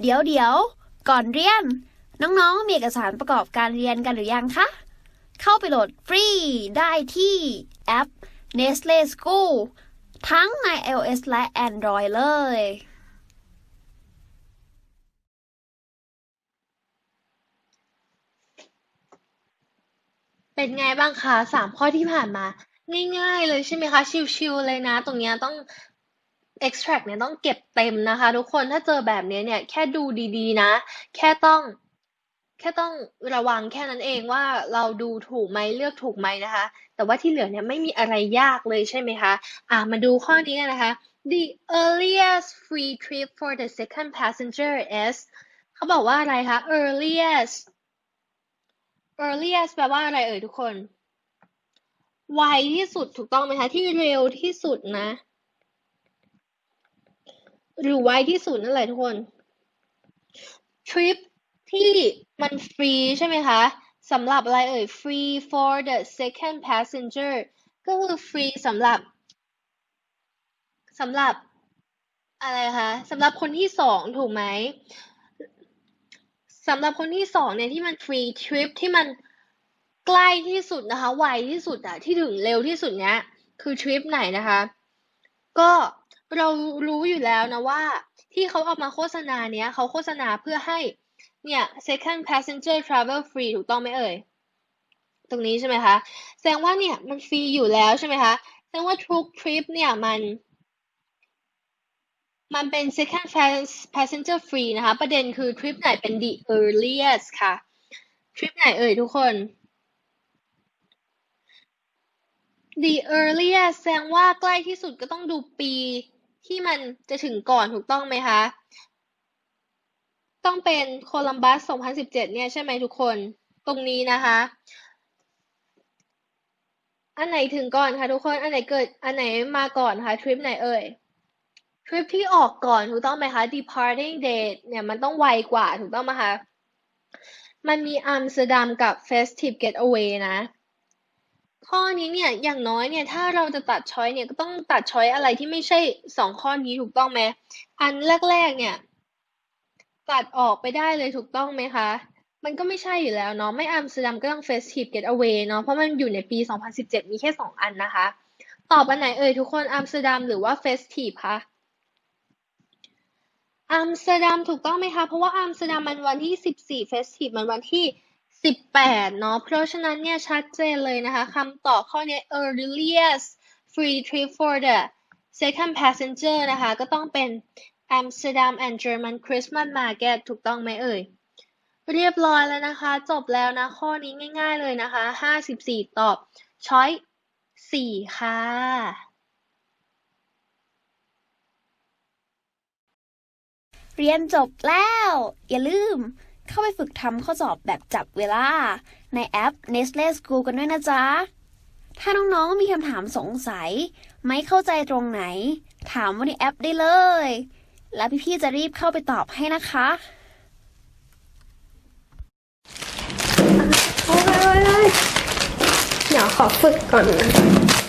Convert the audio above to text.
เดี๋ยวเดี๋ยวก่อนเรียน น้องๆ มีเอกสารประกอบการเรียนกันหรือยังคะ เข้าไปโหลดฟรีได้ที่แอป Nestle School ทั้งใน iOS และ Android เลย เป็นไงบ้างคะสามข้อที่ผ่านมา ง่ายๆเลยใช่ไหมคะ ชิวๆเลยนะ ตรงเนี้ยต้อง extract เนี่ยต้องเก็บเต็มนะคะ ทุกคนถ้าเจอแบบนี้เนี่ยแค่ดูดีๆนะ แค่ต้องแค่ต้องระวังแค่นั้นเองว่าเราดูถูกไหมเลือกถูกไหมนะคะ แต่ว่าที่เหลือเนี่ยไม่มีอะไรยากเลยใช่ไหมคะ อะมาดูข้อนี้กันนะคะ the earliest free trip for the second passenger is เขาบอกว่าอะไรคะ earliest earliest แปลว่าอะไรเอ่ยทุกคน ไวที่สุดถูกต้องไหมคะ ที่เร็วที่สุดนะ หรือไวที่สุดนั่นแหละทุกคน ทริปที่มันฟรีใช่ไหมคะสำหรับอะไรเอ่ย free for the second passenger ก็คือฟรีสำหรับสำหรับอะไรคะสำหรับคนที่สองถูกไหมสำหรับคนที่สองเนี่ยที่มันฟรีทริปที่มันใกล้ที่สุดนะคะไวที่สุดอะที่ถึงเร็วที่สุดเนี้ยคือทริปไหนนะคะ ก็ เรารู้อยู่แล้วนะว่า ที่เขาเอามาโฆษณาเนี้ยเขาโฆษณาเพื่อให้เนี่ย second passenger travel free ถูกต้องไหมเอ่ย ตรงนี้ใช่ไหมคะ แสดงว่าเนี่ยมันฟรีอยู่แล้วใช่ไหมคะ แสดงว่าทุกทริปเนี่ยมัน มันเป็น second passenger free นะคะ ประเด็นคือทริปไหนเป็น the earliest ค่ะ ทริปไหนเอ่ยทุกคน the earliest แสดงว่าใกล้ที่สุดก็ต้องดูปี ที่มันจะถึงก่อนถูกต้องไหมคะ ต้องเป็นโคลัมบัส 2017 เนี่ยใช่ไหมทุกคน ตรงนี้นะคะ อันไหนถึงก่อนคะทุกคน อันไหนเกิด อันไหนมาก่อนคะทริปไหนเอ่ย ทริปที่ออกก่อนถูกต้องไหมคะ departing date เนี่ยมันต้องไวกว่าถูกต้องไหมคะ มันมีอัมสเตอร์ดัมกับ festive getaway นะ ข้อนี้เนี่ยอย่างน้อยเนี่ยถ้าเราจะตัดช้อยเนี่ยก็ต้องตัดช้อยอะไรที่ไม่ใช่สองข้อนี้ถูกต้องไหมอันแรกๆเนี่ย ตัดออกไปได้เลยถูกต้องไหมคะ มันก็ไม่ใช่อยู่แล้วเนาะไม่อัมสเตอร์ดัมก็ต้อง festive getaway เนาะเพราะมันอยู่ในปี 2017 มีแค่สองอันนะคะ ตอบอันไหนเอ่ยทุกคนอัมสเตอร์ดัมหรือว่า festive คะอัมสเตอร์ดัมถูกต้องไหมคะ เพราะว่าอัมสเตอร์ดัมมันวันที่ 14 festive มันวันที่ 18เนาะ เพราะฉะนั้นเนี่ยชัดเจนเลยนะคะคำตอบข้อนี้ earliest free trip for the second passenger นะคะ ก็ต้องเป็น Amsterdam and German Christmas Market ถูกต้องไหมเอ่ย เรียบร้อยแล้วนะคะ จบแล้วนะ ข้อนี้ง่ายๆเลยนะคะ 54 ตอบ ช้อย4 ค่ะเรียนจบแล้ว อย่าลืม เข้าไปฝึกทำข้อสอบแบบจับเวลา ในแอป Nestle School กันด้วยนะจ๊ะ ถ้าน้องๆมีคำถามสงสัย ไม่เข้าใจตรงไหน ถามว่าในแอปได้เลย แล้วพี่ๆจะรีบเข้าไปตอบให้นะคะโอ้ยเดี๋ยวขอฝึกก่อนนะ